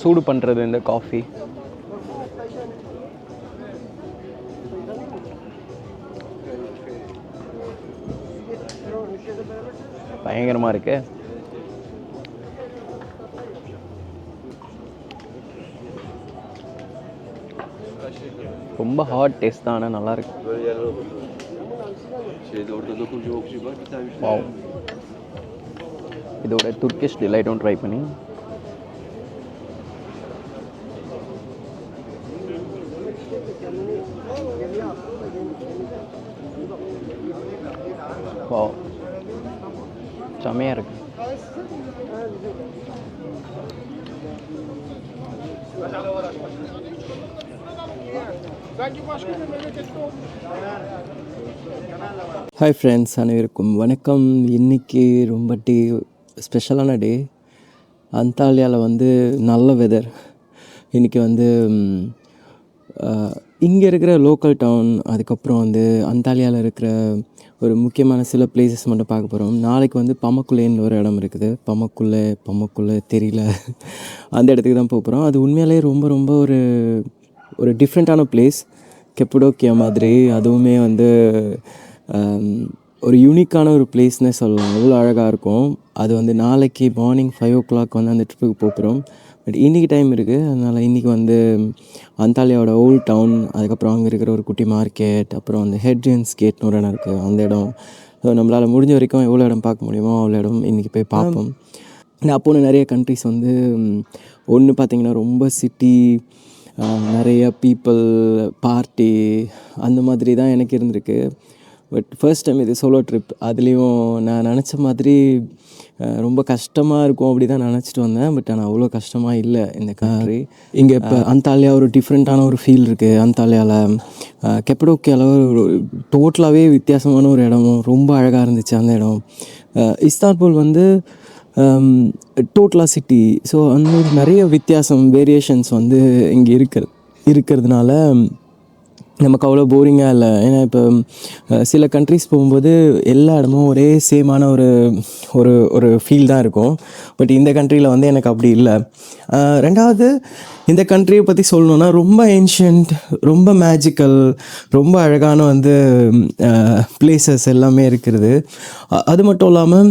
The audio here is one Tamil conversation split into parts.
சூடு பண்ணுறது இந்த காஃபி பயங்கரமாக இருக்கு. ரொம்ப ஹாட் டேஸ்ட் தான் ஆனால் நல்லா இருக்கு. இதோட துர்கிஷ் டிலைட்டும் ட்ரை பண்ணி வாவ் செம்மையாக இருக்கு ஹாய் ஃப்ரெண்ட்ஸ் அனைவருக்கும் வணக்கம். இன்றைக்கி ரொம்ப டே ஸ்பெஷலான டே அந்தாலியாவில் வந்து நல்ல வெதர் இன்றைக்கி வந்து இங்கே இருக்கிற லோக்கல் டவுன் அதுக்கப்புறம் வந்து அந்தாலியாவில் இருக்கிற ஒரு முக்கியமான சில பிளேசஸ் மட்டும் பார்க்க போகிறோம் நாளைக்கு வந்து பமக்குள்ளேன்னு ஒரு இடம் இருக்குது. பமக்குள்ளே பமக்குள்ளே தெரியல. அந்த இடத்துக்கு தான் போக போகிறோம் அது உண்மையிலேயே ரொம்ப ரொம்ப ஒரு ஒரு டிஃப்ரெண்ட்டான பிளேஸ் கெப்படோக்கியா மாதிரி அதுவுமே வந்து ஒரு யூனிக்கான ஒரு பிளேஸ்னே சொல்லலாம். அவ்வளோ அழகாக இருக்கும். அது வந்து நாளைக்கு மார்னிங் ஃபைவ் ஓ கிளாக் வந்து அந்த ட்ரிப்புக்கு போகிறோம். பட் இன்றைக்கி டைம் இருக்குது அதனால் இன்றைக்கி வந்து அந்தாலியாவோட ஓல்ட் டவுன் அதுக்கப்புறம் அங்கே இருக்கிற ஒரு குட்டி மார்க்கெட் அப்புறம் அந்த ஹெட்ஜன்ஸ் கேட்னு ஒரு இடம் இருக்குது அந்த இடம். ஸோ நம்மளால் முடிஞ்ச வரைக்கும் எவ்வளோ இடம் பார்க்க முடியுமோ அவ்வளோ இடம் இன்றைக்கி போய் பார்ப்போம். நான் போன நிறைய கண்ட்ரிஸ் வந்து ஒன்று பார்த்தீங்கன்னா ரொம்ப சிட்டி நிறைய பீப்புள் பார்ட்டி அந்த மாதிரி தான் எனக்கு இருந்திருக்கு. பட் ஃபர்ஸ்ட் டைம் இது சோலோ ட்ரிப் அதுலேயும் நான் நினச்ச மாதிரி ரொம்ப கஷ்டமாக இருக்கும் அப்படி தான் நினச்சிட்டு வந்தேன். பட் ஆனால் அவ்வளோ கஷ்டமாக இல்லை இந்த கண்ட்ரி இங்கே இப்போ அந்தாலியா ஒரு டிஃப்ரெண்ட்டான ஒரு ஃபீல் இருக்குது அந்தாலியாவில் கெப்படோக்கியாவில் ஒரு டோட்டலாகவே வித்தியாசமான ஒரு இடம் ரொம்ப அழகாக இருந்துச்சு அந்த இடம். இஸ்தான்புல் வந்து டோட்டலா சிட்டி ஸோ அந்த மாதிரி நிறைய வித்தியாசம் வேரியேஷன்ஸ் வந்து இங்கே இருக்கிறது இருக்கிறதுனால um, நமக்கு அவ்வளோ போரிங்காக இல்லை. ஏன்னா இப்போ um, uh, சில கண்ட்ரிஸ் போகும்போது எல்லா இடமும் ஒரே சேமான ஒரு ஒரு ஒரு ஃபீல் தான் இருக்கும். பட் இந்த கண்ட்ரியில் வந்து எனக்கு அப்படி இல்லை. Uh, ரெண்டாவது இந்த கண்ட்ரியை பற்றி சொல்லணுன்னா ரொம்ப ஏன்ஷியன்ட் ரொம்ப மேஜிக்கல் ரொம்ப அழகான வந்து பிளேசஸ் எல்லாமே இருக்கிறது அது மட்டும் இல்லாமல்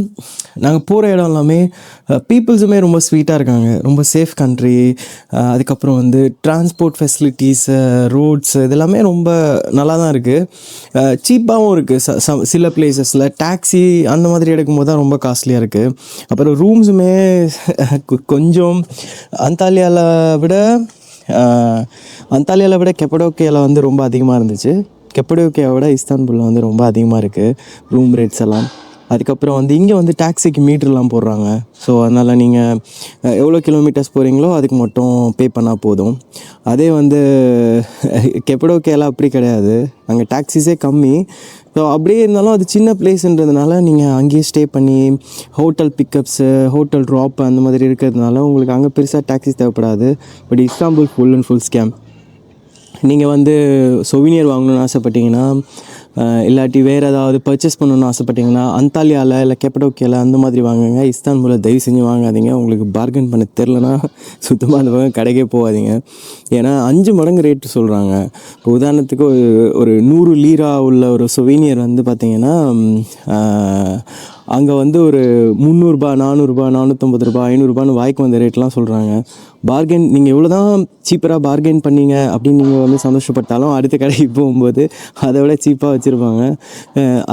நாங்கள் போகிற இடம் எல்லாமே பீப்புள்ஸுமே ரொம்ப ஸ்வீட்டாக இருக்காங்க. ரொம்ப சேஃப் கண்ட்ரி அதுக்கப்புறம் வந்து டிரான்ஸ்போர்ட் ஃபெசிலிட்டிஸ் ரோட்ஸ் இதெல்லாமே ரொம்ப நல்லா தான் இருக்குது சீப்பாகவும் இருக்குது சில பிளேசஸில் டாக்ஸி அந்த மாதிரி எடுக்கும்போது தான் ரொம்ப காஸ்ட்லியாக இருக்குது அப்புறம் ரூம்ஸுமே கொஞ்சம் அந்தாலியாவில் விட அந்தாலியாவில் விட கெப்படோக்கியாவில் வந்து ரொம்ப அதிகமாக இருந்துச்சு. கெப்படோக்கியாவை விட இஸ்தான்புல்ல வந்து ரொம்ப அதிகமாக இருக்குது ரூம் ரேட்ஸ் எல்லாம். அதுக்கப்புறம் வந்து இங்கே வந்து டாக்ஸிக்கு மீட்டர்லாம் போடுறாங்க. ஸோ அதனால் நீங்கள் எவ்வளோ கிலோமீட்டர்ஸ் போகிறீங்களோ அதுக்கு மட்டும் பே பண்ணால் போதும். அதே வந்து கெப்படோக்கியாவில் அப்படி கிடையாது. அங்கே டாக்ஸிஸே கம்மி. ஸோ அப்படியே இருந்தாலும் அது சின்ன பிளேஸ்ன்றதுனால நீங்கள் அங்கேயே ஸ்டே பண்ணி ஹோட்டல் பிக்கப்ஸு ஹோட்டல் ட்ராப் அந்த மாதிரி இருக்கிறதுனால உங்களுக்கு அங்கே பெருசாக டாக்ஸிஸ் தேவைப்படாது. But Istanbul full and full scam நீங்கள் வந்து சொவினியர் வாங்கணும்னு ஆசைப்பட்டீங்கன்னா இல்லாட்டி வேறு ஏதாவது பர்ச்சேஸ் பண்ணணும்னு ஆசைப்பட்டீங்கன்னா அந்தாலியாவில் இல்லை கெப்படோக்கியாவில் அந்த மாதிரி வாங்குங்க. இஸ்தான்புலில் தயவு செஞ்சு வாங்காதீங்க. உங்களுக்கு பார்கன் பண்ண தெரிலனா சுத்தமாக அந்த பக்கம் கடைக்கே போகாதீங்க. ஏன்னா அஞ்சு மடங்கு ரேட்டு சொல்கிறாங்க இப்போ உதாரணத்துக்கு ஒரு ஒரு நூறு லீரா உள்ள ஒரு சொவினியர் வந்து பார்த்திங்கன்னா அங்கே வந்து ஒரு முந்நூறுரூபா நானூறுரூபா நானூற்றம்பது ரூபா ஐநூறுரூபான்னு வாய்க்கு வந்த ரேட்லாம் சொல்கிறாங்க பார்கெயின் நீங்கள் எவ்வளோ தான் சீப்பராக பார்கெயின் பண்ணீங்க அப்படின்னு நீங்கள் வந்து சந்தோஷப்பட்டாலும் அடுத்த கடைக்கு போகும்போது அதை விட சீப்பாக வச்சுருப்பாங்க.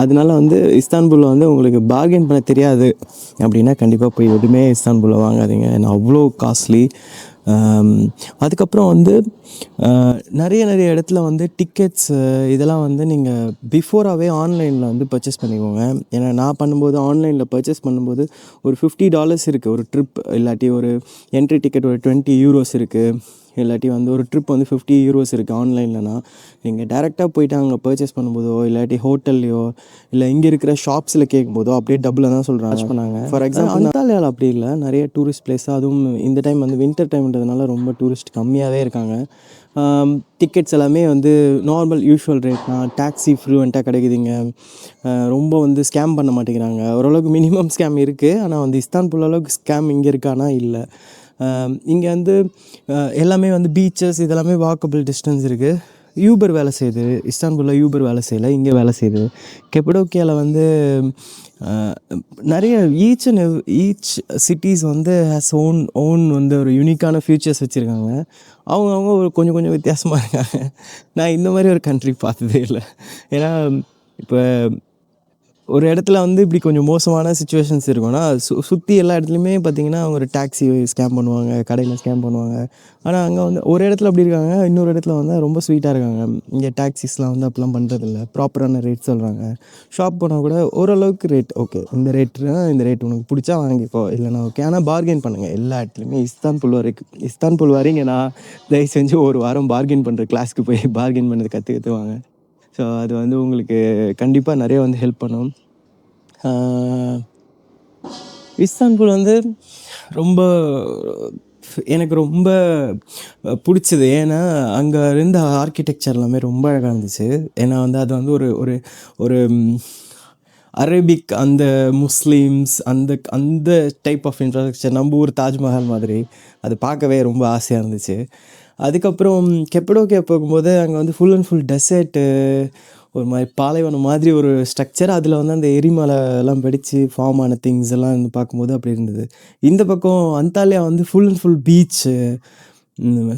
அதனால வந்து இஸ்தான்புல்லில் வந்து உங்களுக்கு பார்கெயின் பண்ண தெரியாது அப்படின்னா கண்டிப்பாக போய் எதுவுமே இஸ்தான்புல்லில் வாங்காதீங்க. ஏன்னா அவ்வளோ காஸ்ட்லி அதுக்கப்புறம் வந்து நிறைய நிறைய இடத்துல வந்து டிக்கெட்ஸ் இதெல்லாம் வந்து நீங்கள் பிஃபோராகவே ஆன்லைனில் வந்து பர்ச்சேஸ் பண்ணிக்கோங்க. ஏன்னா நான் பண்ணும்போது ஆன்லைனில் பர்ச்சேஸ் பண்ணும்போது ஒரு ஃபிஃப்டி டாலர்ஸ் இருக்குது ஒரு ட்ரிப் இல்லாட்டி ஒரு என்ட்ரி டிக்கெட் ஒரு டுவெண்ட்டி யூரோஸ் இருக்குது இல்லாட்டி வந்து ஒரு ட்ரிப் வந்து ஃபிஃப்டி யூரோஸ் இருக்குது ஆன்லைன்லனா நீங்கள் டேரெக்டாக போயிட்டு அங்கே பர்ச்சேஸ் பண்ணும்போதோ இல்லாட்டி ஹோட்டல்லையோ இல்லை இங்கே இருக்கிற ஷாப்ஸில் கேட்கும்போதோ அப்படியே டபுளாக தான் சொல்கிறாங்க பண்ணாங்க. ஃபார் எக்ஸாம்பிள் அந்தாலியாவில் அப்படி இல்லை. நிறைய டூரிஸ்ட் பிளேஸ் அதுவும் இந்த டைம் வந்து வின்டர் டைம்ன்றதுனால ரொம்ப டூரிஸ்ட் கம்மியாகவே இருக்காங்க. டிக்கெட்ஸ் எல்லாமே வந்து நார்மல் யூஷுவல் ரேட் தான். டாக்ஸி ஃப்ளூவெண்ட்டாக கிடைக்குதுங்க. ரொம்ப வந்து ஸ்கேம் பண்ண மாட்டேங்கிறாங்க. ஓரளவுக்கு மினிமம் ஸ்கேம் இருக்குது ஆனால் வந்து இஸ்தான்புல் அளவுக்கு ஸ்கேம் இங்கே இருக்கானா இல்லை. இங்கே வந்து எல்லாமே வந்து பீச்சஸ் இதெல்லாமே வாக்கபிள் டிஸ்டன்ஸ் இருக்குது யூபர் வேலை செய்யுது. இஸ்தான்புல்லில் யூபர் வேலை செய்யலை இங்கே வேலை செய்யுது. கெப்படோக்கியாவில் வந்து நிறைய ஈச் அண்ட் ஈச் சிட்டிஸ் வந்து ஹேஸ் ஓன் ஓன் வந்து ஒரு யூனிக்கான ஃபியூச்சர்ஸ் வச்சுருக்காங்க. அவங்க அவங்க ஒரு கொஞ்சம் கொஞ்சம் வித்தியாசமாக இருக்காங்க. நான் இந்த மாதிரி ஒரு கண்ட்ரி பார்த்ததே இல்லை. ஏன்னா இப்போ ஒரு இடத்துல வந்து இப்படி கொஞ்சம் மோசமான சுச்சுவேஷன்ஸ் இருக்கும்னா சு சுற்றி எல்லா இடத்துலையுமே பார்த்தீங்கன்னா அவங்க ஒரு டாக்ஸி ஸ்கேம் பண்ணுவாங்க கடையில் ஸ்கேம் பண்ணுவாங்க. ஆனால் அங்கே வந்து ஒரு இடத்துல அப்படி இருக்காங்க இன்னொரு இடத்துல வந்து ரொம்ப ஸ்வீட்டாக இருக்காங்க. இங்கே டாக்ஸிஸ்லாம் வந்து அப்படிலாம் பண்ணுறதில்ல ப்ராப்பரான ரேட் சொல்கிறாங்க ஷாப் போனால் கூட ஓரளவுக்கு ரேட் ஓகே இந்த ரேட்னா இந்த ரேட் உனக்கு பிடிச்சா வாங்கிக்கோ. இல்லைனா ஓகே ஆனால் பார்கெயின் பண்ணுங்கள் எல்லா இடத்துலையுமே இஸ்தான்புல் வரைக்கும் இஸ்தான்புல் வரைங்க நான் தயவு செஞ்சு ஒரு வாரம் பார்கெயின் பண்ணுற கிளாஸ்க்கு போய் பார்கெயின் பண்ணது கற்றுக்கிட்டு வாங்க ஸோ அது வந்து உங்களுக்கு கண்டிப்பாக நிறைய வந்து ஹெல்ப் பண்ணும். இஸ்தான்புல் வந்து ரொம்ப எனக்கு ரொம்ப பிடிச்சது. ஏன்னா அங்கே இருந்த ஆர்கிடெக்சர் எல்லாமே ரொம்ப அழகாக இருந்துச்சு. ஏன்னா வந்து அது வந்து ஒரு ஒரு ஒரு அரேபிக் அந்த முஸ்லீம்ஸ் அந்த அந்த டைப் ஆஃப் இன்ஃப்ராஸ்ட்ரக்சர் நம்ம ஊர் தாஜ்மஹால் மாதிரி. அது பார்க்கவே ரொம்ப ஆசையாக இருந்துச்சு. அதுக்கப்புறம் கெப்படோக்கியா போகும்போது அங்கே வந்து ஃபுல் அண்ட் ஃபுல் டெசர்ட்டு ஒரு மாதிரி பாலைவனம் மாதிரி ஒரு ஸ்ட்ரக்சர் அதில் வந்து அந்த எரிமலை எல்லாம் வெடித்து ஃபார்ம் ஆன திங்ஸ் எல்லாம் வந்து பார்க்கும்போது அப்படி இருந்தது. இந்த பக்கம் அந்தாலியா வந்து full and full beach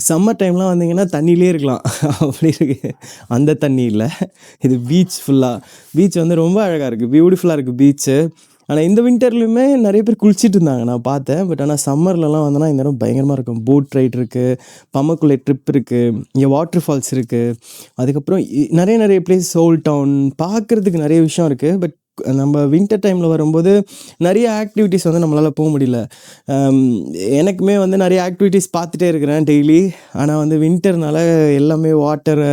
summer டைம்லாம் வந்தீங்கன்னா தண்ணியிலே இருக்கலாம். அப்படி இருக்கு. அந்த தண்ணி இல்லை. இது பீச் ஃபுல்லாக பீச் வந்து ரொம்ப அழகாக இருக்குது பியூட்டிஃபுல்லாக இருக்குது பீச்சு ஆனால் இந்த வின்டர்லையுமே நிறைய பேர் குளிச்சிட்டு இருந்தாங்க. நான் பார்த்தேன். பட் ஆனால் சம்மர்லலாம் வந்தோன்னா இந்த இடம் பயங்கரமாக இருக்கும். போட் ரைட் இருக்குது பம்மக்குள்ளே ட்ரிப் இருக்குது இங்கே வாட்டர் ஃபால்ஸ் இருக்குது அதுக்கப்புறம் நிறைய நிறைய பிளேஸ் ஓல்ட் டவுன் பார்க்குறதுக்கு நிறைய விஷயம் இருக்குது பட் நம்ம வின்டர் டைமில் வரும்போது நிறைய ஆக்டிவிட்டீஸ் வந்து நம்மளால் போக முடியல. எனக்குமே வந்து நிறைய ஆக்டிவிட்டீஸ் பார்த்துட்டே இருக்கிறேன் டெய்லி ஆனால் வந்து வின்டர்னால எல்லாமே வாட்டரு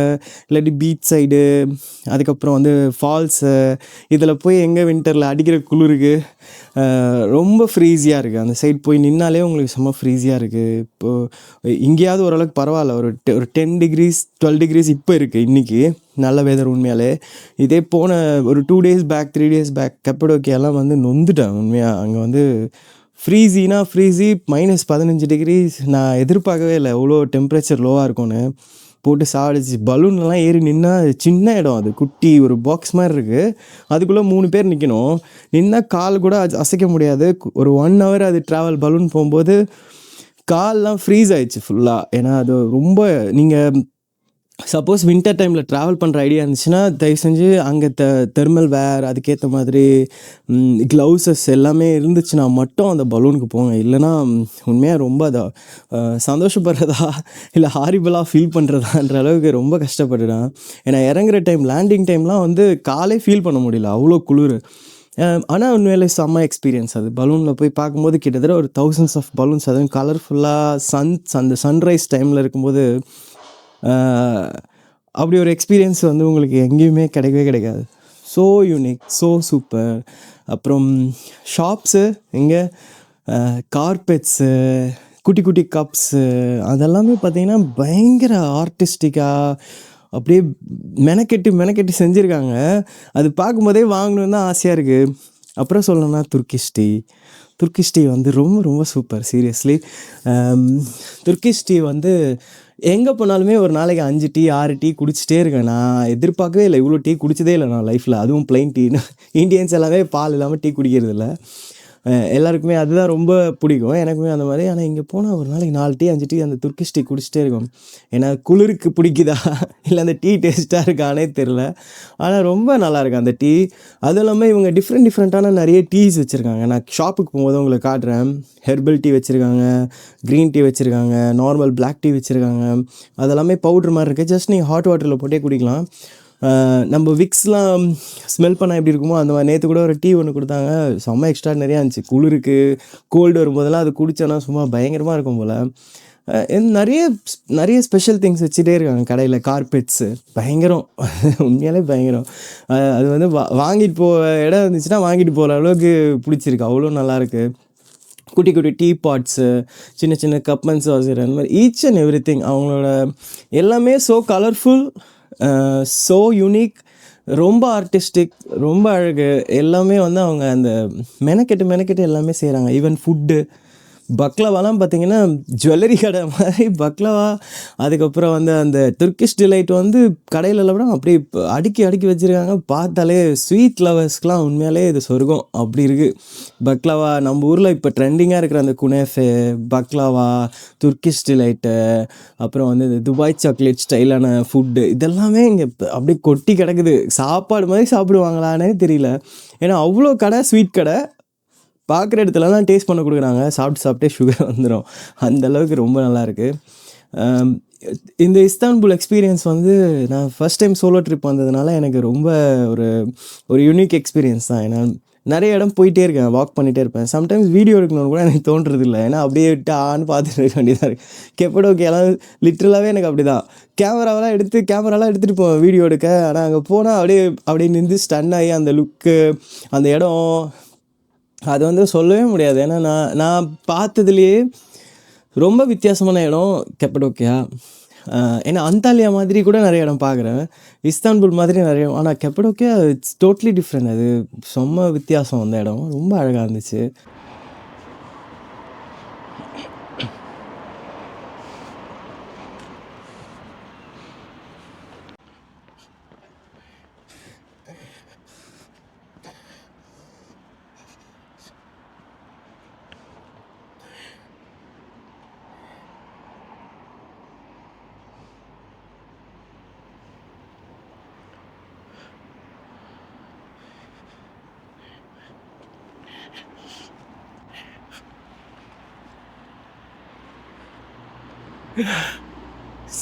இல்லாட்டி பீச் சைடு அதுக்கப்புறம் வந்து ஃபால்ஸு இதில் போய் எங்கே வின்டரில் அடிக்கிற குளிருக்கு. ரொம்ப ஃப்ரீஸியாக இருக்குது அந்த சைட் போய் நின்னாலே உங்களுக்கு செம்ம ஃப்ரீஸியாக இருக்குது இப்போது இங்கேயாவது ஓரளவுக்கு பரவாயில்ல. ஒரு டெ ஒரு டென் டிகிரிஸ் டுவெல் டிகிரிஸ் இப்போ இருக்குது இன்றைக்கி நல்ல வெதர் உண்மையாலே. இதே போன ஒரு two days back three days back கப்படோக்கியெல்லாம் வந்து நொந்துட்டேன் உண்மையாக அங்கே வந்து ஃப்ரீஸினா ஃப்ரீஸி மைனஸ் பதினஞ்சு டிகிரி நான் எதிர்பார்க்கவே இல்லை. எவ்வளோ டெம்பரேச்சர் லோவாக இருக்கும்னு. போட்டு சாடிச்சு. பலூன்லாம் ஏறி நின்னா சின்ன இடம் அது. குட்டி ஒரு பாக்ஸ் மாதிரி இருக்குது அதுக்குள்ளே மூணு பேர் நிற்கணும் நின்னால் கால் கூட அசைக்க முடியாது. ஒரு ஒன் ஹவர் அது ட்ராவல் பலூன் போகும்போது கால்லாம் ஃப்ரீஸ் ஆயிடுச்சு ஃபுல்லாக ஏன்னா அது ரொம்ப நீங்கள் சப்போஸ் வின்டர் டைமில் ட்ராவல் பண்ணுற ஐடியா இருந்துச்சுன்னா தயவு செஞ்சு அங்கே த தெர்மல் வேர் அதுக்கேற்ற மாதிரி க்ளவுசஸ் எல்லாமே இருந்துச்சுன்னா மட்டும் அந்த பலூனுக்கு போங்க. இல்லைன்னா உண்மையாக ரொம்ப அதை சந்தோஷப்படுறதா இல்லை ஹாரிபிளாக ஃபீல் பண்ணுறதான்ற அளவுக்கு ரொம்ப கஷ்டப்பட்டுட்டேன் ஏன்னா இறங்குற டைம் லேண்டிங் டைம்லாம் வந்து காலே ஃபீல் பண்ண முடியல. அவ்வளோ குளிர். ஆனால் உண்மையிலே செம்ம எக்ஸ்பீரியன்ஸ் அது. பலூனில் போய் பார்க்கும்போது கிட்டத்தட்ட ஒரு தௌசண்ட்ஸ் ஆஃப் பலூன்ஸ் அதுவும் கலர்ஃபுல்லாக சன் அந்த சன்ரைஸ் டைமில் இருக்கும்போது அப்படி ஒரு எக்ஸ்பீரியன்ஸ் வந்து உங்களுக்கு எங்கேயுமே கிடைக்கவே கிடைக்காது. ஸோ யூனிக் ஸோ சூப்பர் அப்புறம் ஷாப்ஸு இங்கே கார்பெட்ஸு குட்டி குட்டி கப்ஸு அதெல்லாமே பார்த்திங்கன்னா பயங்கர ஆர்டிஸ்டிக்காக அப்படியே மெனக்கெட்டு மெனக்கெட்டு செஞ்சுருக்காங்க. அது பார்க்கும்போதே வாங்கணுன்னு தான் ஆசையாக இருக்குது அப்புறம் சொல்லணும்னா துர்க்கிஷ் டீ துர்க்கிஷ் டீ வந்து ரொம்ப ரொம்ப சூப்பர் சீரியஸ்லி துர்க்கிஷ் டீ வந்து எங்கே போனாலுமே ஒரு நாளைக்கு அஞ்சு டீ ஆறு டீ குடிச்சிட்டே இருக்கேன். நான் எதிர்பார்க்கவே இல்லை. இவ்வளோ டீ குடிச்சதே இல்லை நான் லைஃப்பில் அதுவும் பிளைன் டீ இந்தியன்ஸ் எல்லாமே பால் இல்லாமல் டீ குடிக்கிறது இல்லை எல்லாருக்குமே அதுதான் ரொம்ப பிடிக்கும். எனக்குமே அந்த மாதிரி. ஆனால் இங்கே போனால் ஒரு நாளைக்கு நாலு டீ அஞ்சு டீ அந்த துர்க்கிஷ் டீ குடிச்சிட்டே இருக்கும். ஏன்னா குளிருக்கு பிடிக்குதா? இல்லை அந்த டீ டேஸ்ட்டாக இருக்கானே தெரில ஆனால் ரொம்ப நல்லாயிருக்கும் அந்த டீ. அதுவும் இல்லாமல் இவங்க டிஃப்ரெண்ட் டிஃப்ரெண்ட்டான நிறைய டீஸ் வச்சுருக்காங்க. நான் ஷாப்புக்கு போகும்போது உங்களுக்கு காட்டுறேன். ஹெர்பல் டீ வச்சுருக்காங்க க்ரீன் டீ வச்சுருக்காங்க நார்மல் பிளாக் டீ வச்சுருக்காங்க. அதெல்லாமே பவுட்ரு மாதிரி இருக்குது ஜஸ்ட் நீங்கள் ஹாட் வாட்டரில் போட்டே குடிக்கலாம். நம்ம விக்ஸ்லாம் ஸ்மெல் பண்ணால் எப்படி இருக்குமோ அந்த மாதிரி. நேற்று கூட ஒரு டீ ஒன்று கொடுத்தாங்க. செம்ம எக்ஸ்ட்ரா நிறையா இருந்துச்சு குளிருக்கு கோல்டு வரும்போதெல்லாம் அது குடித்தோன்னா சும்மா பயங்கரமாக இருக்கும் போல். நிறைய நிறைய ஸ்பெஷல் திங்ஸ் வச்சுட்டே இருக்காங்க கடையில். கார்பெட்ஸு பயங்கரம். உண்மையாலே பயங்கரம். அது வந்து வா வாங்கிட்டு போக இடம் இருந்துச்சுன்னா வாங்கிட்டு போகிற அளவுக்கு பிடிச்சிருக்கு. அவ்வளோ நல்லாயிருக்கு குட்டி குட்டி டீ பாட்ஸு சின்ன சின்ன கப் அண்ட் சாசர் அந்த மாதிரி ஈச் அண்ட் எவ்ரி திங் அவங்களோட எல்லாமே so colourful Uh, so unique ரொம்ப ஆர்டிஸ்டிக் ரொம்ப அழகு. எல்லாமே வந்து அவங்க அந்த மெனக்கெட்டு மெனக்கெட்டு எல்லாமே செய்கிறாங்க ஈவன் ஃபுட்டு பக்லவாலாம் பார்த்தீங்கன்னா ஜுவல்லரி கடை மாதிரி பக்லவா அதுக்கப்புறம் வந்து அந்த துர்கிஷ் டிலைட் வந்து கடையிலலாம் கூட அப்படியே அடுக்கி அடுக்கி வச்சுருக்காங்க. பார்த்தாலே ஸ்வீட் லவர்ஸ்க்குலாம் உண்மையாலே இது சொர்க்கம். அப்படி இருக்குது பக்லவா நம்ம ஊரில் இப்போ ட்ரெண்டிங்காக இருக்கிற அந்த குனேஃபே பக்லவா துர்கிஷ் டிலைட்டு அப்புறம் வந்து இந்த துபாய் சாக்லேட் ஸ்டைலான ஃபுட்டு இதெல்லாமே இங்கே அப்படியே கொட்டி கிடக்குது. சாப்பாடு மாதிரி சாப்பிடுவாங்களானே தெரியல. ஏன்னா அவ்வளோ கடை ஸ்வீட் கடை. பார்க்குற இடத்துலலாம் டேஸ்ட் பண்ண கொடுக்குறாங்க. சாப்பிட்டு சாப்பிட்டே சுகர் வந்துடும் அந்த அளவுக்கு ரொம்ப நல்லாயிருக்கு இந்த இஸ்தான்புல் எக்ஸ்பீரியன்ஸ் வந்து நான் ஃபஸ்ட் டைம் சோலோ ட்ரிப் வந்ததுனால எனக்கு ரொம்ப ஒரு ஒரு யூனிக் எக்ஸ்பீரியன்ஸ் தான். ஏன்னா நிறைய இடம் போயிட்டே இருக்கேன் வாக் பண்ணிகிட்டே இருப்பேன். சம்டைம்ஸ் வீடியோ எடுக்கணும்னு கூட எனக்கு தோன்றது இல்லை ஏன்னா அப்படியே விட்டு ஆன்னு பார்த்துட்டு இருக்க வேண்டியதாக இருக்குது கெப்படோக்கே எல்லாம் லிட்ரலாகவே எனக்கு அப்படி தான் கேமராவெல்லாம் எடுத்து கேமராலாம் எடுத்துகிட்டு போவேன் வீடியோ எடுக்க. ஆனால் அங்கே போனால் அப்படியே அப்படியே நின்று ஸ்டன் ஆகி அந்த லுக்கு அந்த இடம் அது வந்து சொல்லவே முடியாது. ஏன்னா நான் நான் பார்த்ததுலேயே ரொம்ப வித்தியாசமான இடம் கெப்படோக்கியா. ஏன்னா அந்தாலியா மாதிரி கூட நிறைய இடம் பார்க்குறேன். இஸ்தான்புல் மாதிரி நிறைய ஆனால் கெப்படோக்கியா இட்ஸ் டோட்லி டிஃப்ரெண்ட் அது செம்ம வித்தியாசம் அந்த இடம். ரொம்ப அழகாக இருந்துச்சு.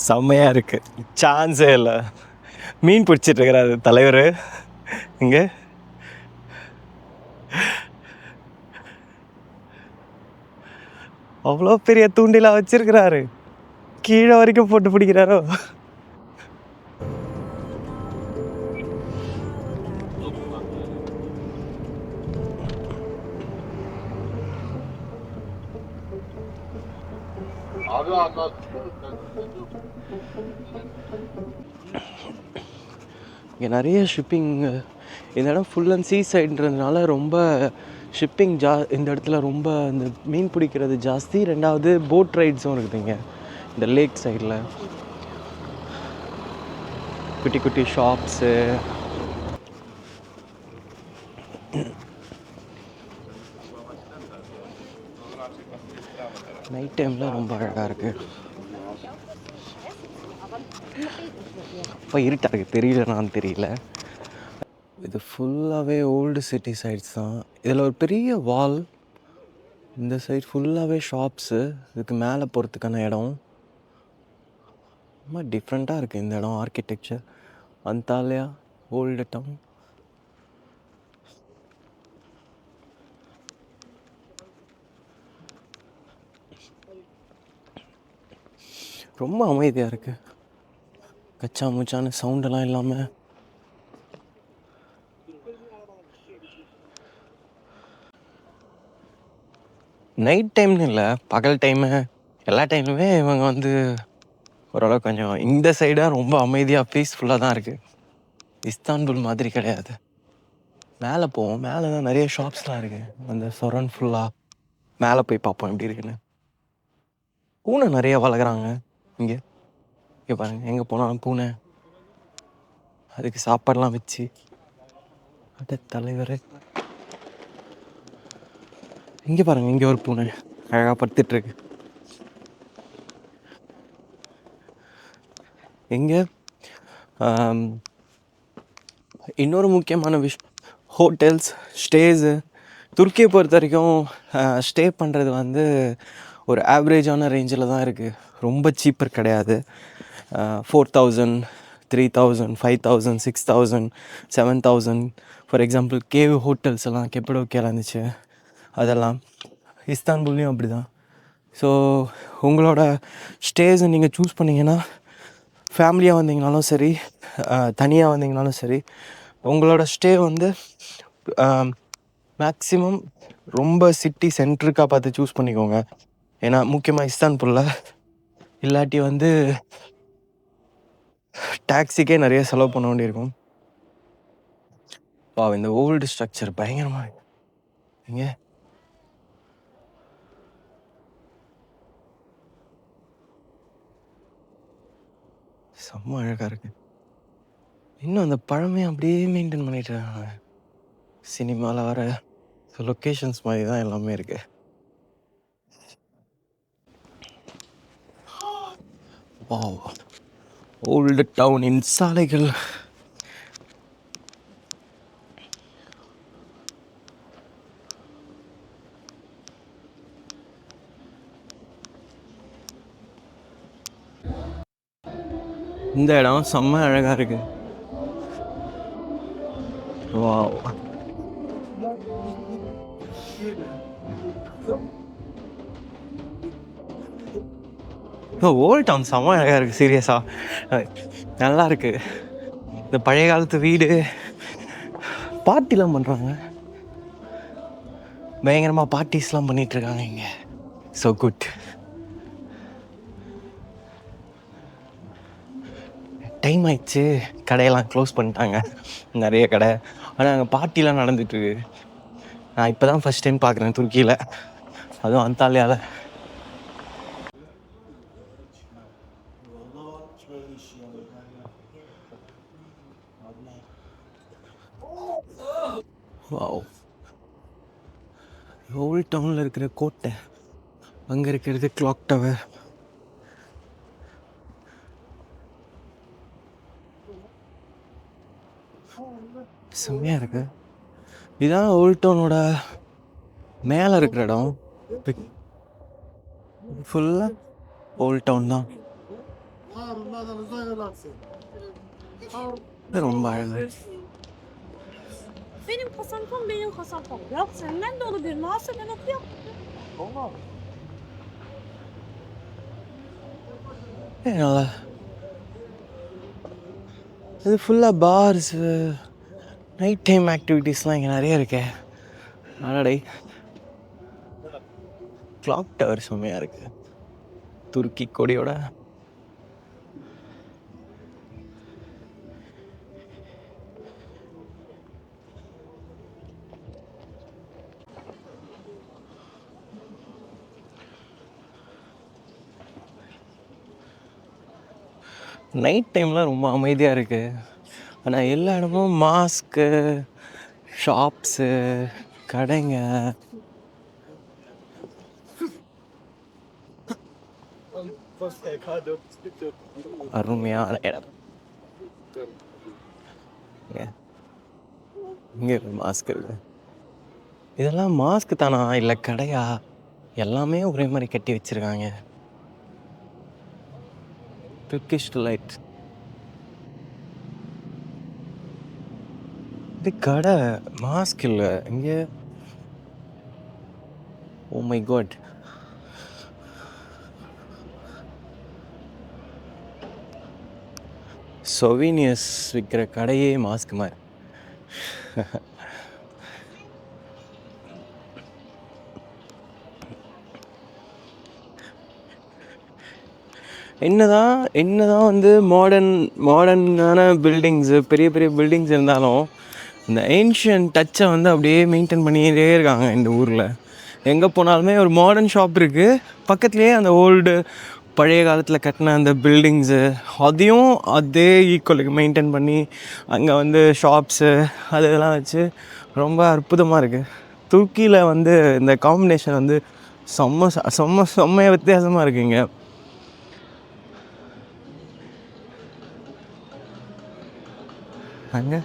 செம்மையாக இருக்குது சான்ஸே இல்லை. மீன் பிடிச்சிட்டு இருக்கிறாரு தலைவர். இங்கே. அவ்வளோ பெரிய தூண்டிலா வச்சிருக்கிறாரு. கீழே வரைக்கும் போட்டு பிடிக்கிறாரோ? இங்கே நிறைய ஷிப்பிங் இந்த இடம் ஃபுல் அண்ட் சீ சைடுன்றதுனால ரொம்ப ஷிப்பிங் ஜா இந்த இடத்துல ரொம்ப இந்த மீன் பிடிக்கிறது ஜாஸ்தி. ரெண்டாவது போட் ரைட்ஸும் இருக்குதுங்க இந்த லேக் சைடில் குட்டி குட்டி ஷாப்ஸு நைட் டைமில் ரொம்ப அழகாக இருக்குது அப்போ இருட்டாக தெரியலனான்னு தெரியல. இது ஃபுல்லாகவே ஓல்டு சிட்டி சைட்ஸ் தான். இதில் ஒரு பெரிய வால் இந்த சைடு ஃபுல்லாகவே ஷாப்ஸு இதுக்கு மேலே போகிறதுக்கான இடம். ரொம்ப டிஃப்ரெண்ட்டாக இருக்குது இந்த இடம் ஆர்கிடெக்சர் அந்தாலியா ஓல்டு டவுன் ரொம்ப அமைதியாக இருக்குது கச்சா முச்சான சவுண்டெல்லாம் இல்லாமல் நைட் டைம்னு இல்லை பகல் டைமு எல்லா டைம்லுமே இவங்க வந்து ஓரளவு கொஞ்சம் இந்த சைடாக ரொம்ப அமைதியாக பீஸ்ஃபுல்லாக தான் இருக்குது இஸ்தான்புல் மாதிரி கிடையாது. மேலே போவோம். மேலே தான் நிறைய ஷாப்ஸ்லாம் இருக்குது அந்த சொரன் ஃபுல்லாக மேலே போய் பார்ப்போம் எப்படி இருக்குன்னு. பூனை நிறைய வளர்க்குறாங்க இங்கே. இங்கே பாருங்க எங்கே போனாலும் பூனை. அதுக்கு சாப்பாடெலாம் வச்சு அட தலைவர். இங்கே பாருங்க இங்கே ஒரு பூனை. அழகாக படுத்துட்ருக்கு. எங்கே? இன்னொரு முக்கியமான விஷ் ஹோட்டல்ஸ் ஸ்டேஸு. துருக்கியை பொறுத்த வரைக்கும் ஸ்டே பண்ணுறது வந்து ஒரு ஆவரேஜான ரேஞ்சில் தான் இருக்குது ரொம்ப சீப்பர் கிடையாது. Four thousand three thousand five thousand six thousand seven thousand for example cave hotels எல்லாம் கெப்படோக்கியால இருந்துச்சு. அதெல்லாம் இஸ்தான்புல்லையும் அப்படி தான் ஸோ உங்களோட ஸ்டேஸை நீங்கள் சூஸ் பண்ணிங்கன்னா ஃபேமிலியாக வந்தீங்கனாலும் சரி uh, தனியாக வந்தீங்கனாலும் சரி உங்களோட ஸ்டே வந்து um, மேக்ஸிமம் ரொம்ப சிட்டி சென்ட்ருக்காக பார்த்து சூஸ் பண்ணிக்கோங்க. ஏன்னா முக்கியமாக இஸ்தான்புல்ல இல்லாட்டி வந்து டாக்ஸிக்கே நிறைய செலவு பண்ண வேண்டியிருக்கும். வா இந்த ஓல்டு ஸ்ட்ரக்சர் பயங்கரமாக இருக்கு. இங்கே செம்ம அழகாக இருக்கு. இன்னும் அந்த பழமையை அப்படியே மெயின்டைன் பண்ணிட்டு இருக்காங்க சினிமாவில் வர லொக்கேஷன்ஸ் மாதிரி தான் எல்லாமே இருக்கு. வா ஓல்டு டவுனின் சாலைகள். இந்த இடம் செம்ம அழகாக இருக்கு. வா ஓல்ட் டவுன் செம்ம அழகாக இருக்குது சீரியஸாக நல்லா இருக்குது இந்த பழைய காலத்து வீடு. பார்ட்டிலாம் பண்ணுறாங்க பயங்கரமாக பார்ட்டிஸ்லாம் பண்ணிகிட்ருக்காங்க இங்கே. ஸோ குட் டைம் ஆயிடுச்சு. கடையெல்லாம் க்ளோஸ் பண்ணிட்டாங்க. நிறைய கடை. ஆனால் அங்கே பார்ட்டிலாம் நடந்துட்டுருக்கு நான் இப்போ தான் ஃபஸ்ட் டைம் பார்க்குறேன் துருக்கியில். அதுவும் அந்தாலியாவில் வாவ் ஓல்ட் டவுனில் இருக்கிற கோட்டை அங்கே இருக்கிறது கிளாக் டவர் செம்மையாக இருக்கு. இதான் ஓல்ட் டவுனோட மேலே இருக்கிற இடம். ஃபுல்லாக ஓல்ட் டவுன் தான். இது ரொம்ப அழகு Benim kasampım benim kasampım. Yok senden de olabilir. Nasıl ben okuyorum. ஏய், நல்லா இது ஃபுல்லாக பார்ஸ் நைட் டைம் ஆக்டிவிட்டீஸ்லாம் இங்கே நிறைய இருக்கே அடடை கிளாக் டவர் செம்மையாக இருக்கு துருக்கி கொடியோட நைட் டைம்லாம் ரொம்ப அமைதியாக இருக்குது ஆனால் எல்லா இடமும் மாஸ்க்கு ஷாப்ஸு கடைங்க. அருமையான இடம். இங்கே மாஸ்க் இல்லை இதெல்லாம் மாஸ்க் தானா? இல்லை கடையா? எல்லாமே ஒரே மாதிரி கட்டி வச்சுருக்காங்க. Turkish லைட் இது கடை மாஸ்க் இல்லை. இங்கே ஓ மை காட் சொவீனியஸ் விற்கிற கடையே மாஸ்க் மாதிரி. என்னதான் என்னதான் வந்து மாடர்ன் மாடர்னான பில்டிங்ஸு பெரிய பெரிய பில்டிங்ஸ் இருந்தாலும் இந்த ஏன்ஷியன் டச்சை வந்து அப்படியே மெயின்டைன் பண்ணிக்கிட்டே இருக்காங்க இந்த ஊரில். எங்கே போனாலுமே ஒரு மாடர்ன் ஷாப் இருக்குது பக்கத்துலேயே அந்த ஓல்டு பழைய காலத்தில் கட்டின அந்த பில்டிங்ஸு அதையும் அதே ஈக்குவலுக்கு மெயின்டைன் பண்ணி அங்கே வந்து ஷாப்ஸு அதெல்லாம் வச்சு ரொம்ப அற்புதமாக இருக்குது துருக்கியில் வந்து இந்த காம்பினேஷன் வந்து செம்ம செம்ம செம்மையாக வித்தியாசமாக இருக்குங்க அங்கே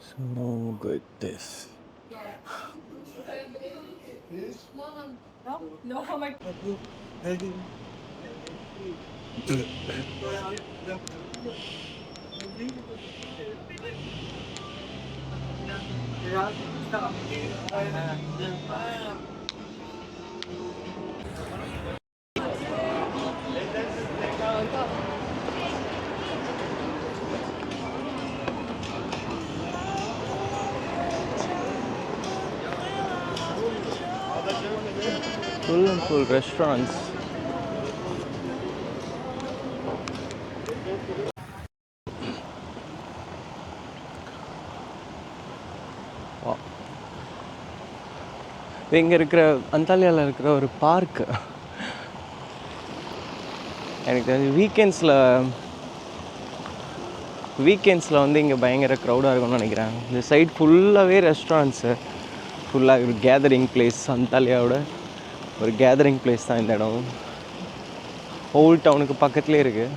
So good this. Full and full restaurants இங்கே இருக்கிற அந்தாலியாவில் இருக்கிற ஒரு பார்க் எனக்கு தெரிஞ்சு வீக்கெண்ட்ஸில் வீக்கெண்ட்ஸில் வந்து இங்கே பயங்கர க்ரௌடாக இருக்கும்னு நினைக்கிறேன். இந்த சைட் ஃபுல்லாகவே ரெஸ்டாரண்ட்ஸு ஃபுல்லாக கேதரிங் பிளேஸ் அந்தாலியாவோட. ஒரு கேதரிங் பிளேஸ் தான் இந்த இடம். ஓல்ட் டவுனுக்கு பக்கத்துலேயே இருக்குது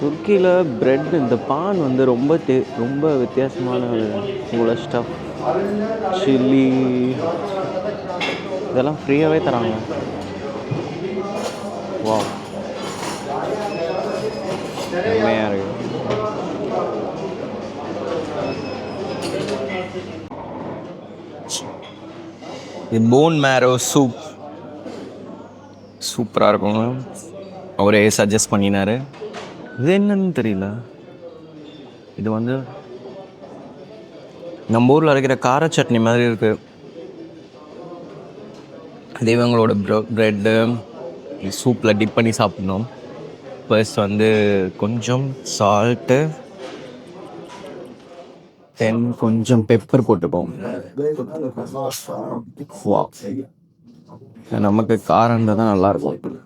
துருக்கியில் பிரெட் இந்த பான் வந்து ரொம்ப டே ரொம்ப வித்தியாசமான உங்களோட ஸ்டஃப் சில்லி இதெல்லாம் ஃப்ரீயாகவே தராங்க. வா செம்மையாக இருக்கு. இது போன் மேரோ சூப் சூப்பராக இருக்குங்க. அவரே சஜஸ்ட் பண்ணினாரு. இது என்னன்னு தெரியல. இது வந்து நம்ம ஊரில் இருக்கிற கார சட்னி மாதிரி இருக்கு. இது இவங்களோட ப்ரோ ப்ரெட்டு சூப்பில் டிப் பண்ணி சாப்பிடணும். ப்ளஸ் வந்து கொஞ்சம் சால்ட்டு தென் கொஞ்சம் பெப்பர் போட்டுப்போம். நமக்கு காரம் இருந்தால் தான் நல்லாயிருக்கும்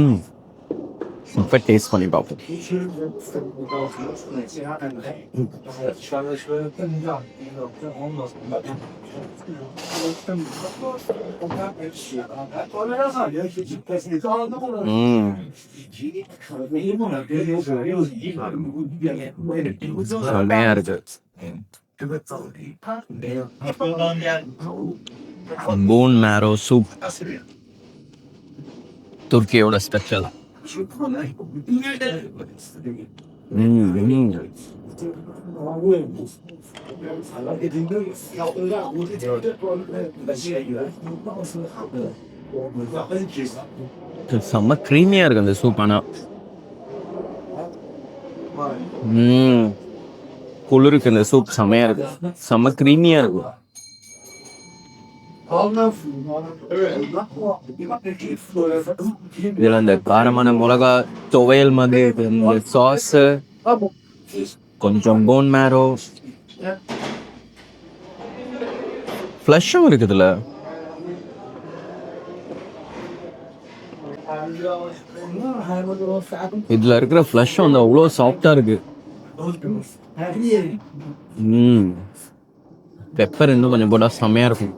ம் இப்போ டேஸ்ட் பண்ணி பார்ப்போம் ம் செம்மையாக இருக்கு போன் மேரோ சூப் துர்க்கியோட ஸ்பெஷல் செம்ம க்ரீமியாக இருக்கு அந்த சூப் ஆனால் குளிருக்கு இந்த சூப் செமையாக இருக்கு. செம்ம க்ரீமியாக இருக்கும் இதில் அந்த காரமான மிளகா துவையல் மாதிரி இந்த சாஸு கொஞ்சம் போன் மேரோ ஃப்ளஷும் இருக்குதுல இதில். இருக்கிற ஃப்ளஷ் வந்து அவ்வளோ சாஃப்டாக இருக்கு. ம். பெப்பர் இன்னும் கொஞ்சம் போட்டால் செம்மையாக இருக்கும்.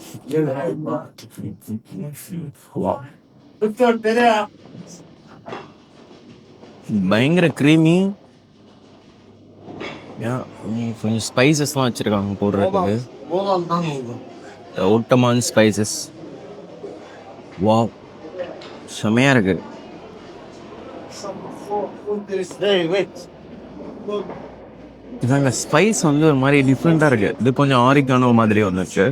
பயங்கர க்ரீமி கொஞ்சம் ஸ்பைசஸ்லாம் வச்சுருக்காங்க போடுறதுக்கு ஊட்டமான ஸ்பைசஸ் வா செமையாக இருக்கு. இதாங்க ஸ்பைஸ் வந்து ஒரு மாதிரி டிஃப்ரெண்ட்டாக இருக்கு இது கொஞ்சம் ஆரிக்கானோ மாதிரி வந்துச்சு.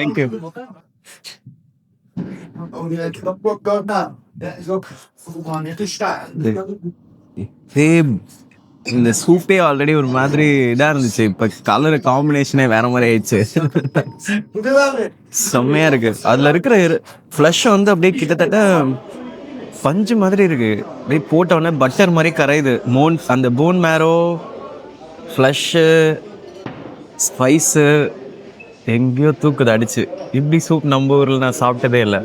Thank you. இந்த சூப்பே ஆல்ரெடி ஒரு மாதிரி இதாக இருந்துச்சு. இப்போ கலர் காம்பினேஷனே வேற மாதிரி ஆயிடுச்சு. செம்மையா இருக்கு. அதில் இருக்கிற ஃப்ளஷ் வந்து அப்படியே கிட்டத்தட்ட பஞ்சு மாதிரி இருக்கு. அப்படியே போட்ட உடனே பட்டர் மாதிரி கரையுது. மோன் அந்த போன் மேரோ ஃப்ளஷ்ஷு ஸ்பைஸு எங்கேயோ தூக்குது அடிச்சு. இப்படி சூப் நம்ம ஊரில் நான் சாப்பிட்டதே இல்லை.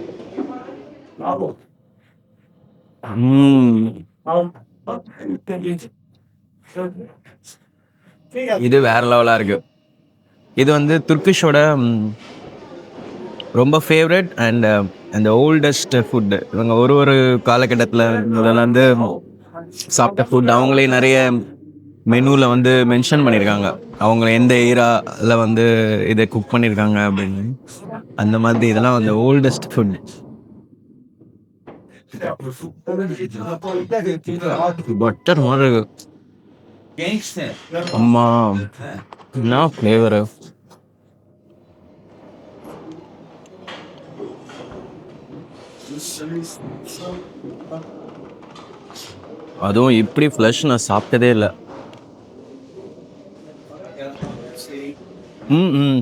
ம். இது வேற லெவலாக இருக்கு இது வந்து துர்கிஷோட ரொம்ப ஃபேவரட் அண்ட் அந்த ஓல்டஸ்ட் ஃபுட்டு இவங்க ஒரு ஒரு காலகட்டத்தில் வந்து சாப்பிட்ட ஃபுட் அவங்களே நிறைய மெனுவில் வந்து மென்ஷன் பண்ணியிருக்காங்க அவங்க எந்த ஏராவில் வந்து இதை குக் பண்ணியிருக்காங்க அப்படின்னு அந்த மாதிரி இதெல்லாம் அந்த ஓல்டஸ்ட் ஃபுட் பட்டர் மாதிரி இருக்கு அம்மா என்ன ஃப்ளேவரு அதுவும் இப்படி ஃப்ளஷ் நான் சாப்பிட்டதே இல்லை. ம் ம்.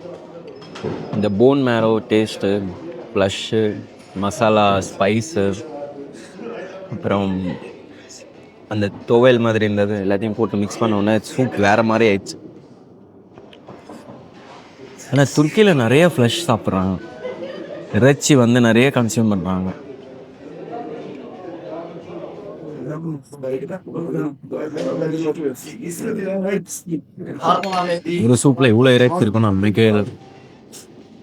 இந்த bone marrow taste blush masala spice அப்புறம் அந்த துவையல் மாதிரி இருந்தது எல்லாத்தையும் போட்டு மிக்ஸ் பண்ண உடனே சூப் வேறு மாதிரி ஆயிடுச்சு. ஆனால் துருக்கியில் நிறைய ஃப்ளஷ் சாப்பிட்றாங்க. இறைச்சி வந்து நிறைய கன்சியூம் பண்ணுறாங்க ஒரு சூப்பில் இவ்வளோ இறைச்சி இருக்கும் நான்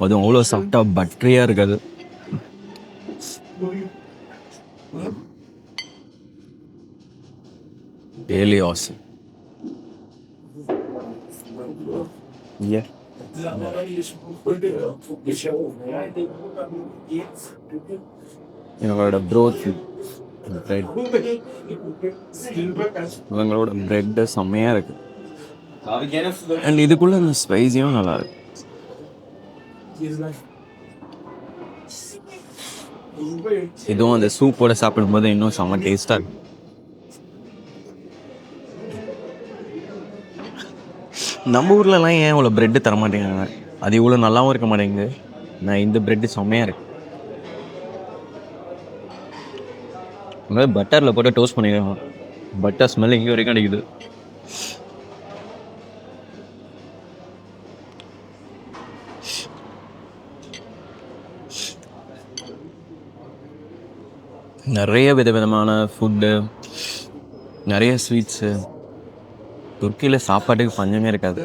அதுவும் அவ்வளோ சாப்பிட்டா பட்டரியாக இருக்காது டெய்லி ஆசம் Yeah. இவங்களோட ப்ரோத் பிரெட் இவங்களோட பிரெட்டு செம்மையாக இருக்கு. அண்ட் இதுக்குள்ள அந்த ஸ்பைஸியும் நல்லா இருக்கு. இதுவும் அந்த சூப்போட சாப்பிடும்போது இன்னும் செம்ம டேஸ்டாக இருக்கும் நம்ம ஊர்லலாம் ஏன் இவ்வளோ பிரெட்டு தர மாட்டேங்கிறாங்க? அது இவ்வளோ நல்லாவும் இருக்க மாட்டேங்குது. நான் இந்த ப்ரெட்டு செம்மையாக இருக்கு. அதாவது பட்டரில் போட்டு டோஸ்ட் பண்ணிடுவோம் பட்டர் ஸ்மெல் இங்கே வரைக்கும் அடிக்குது. நிறைய விதவிதமான ஃபுட்டு நிறைய ஸ்வீட்ஸு துருக்கியில் சாப்பாட்டுக்கு பஞ்சமே இருக்காது.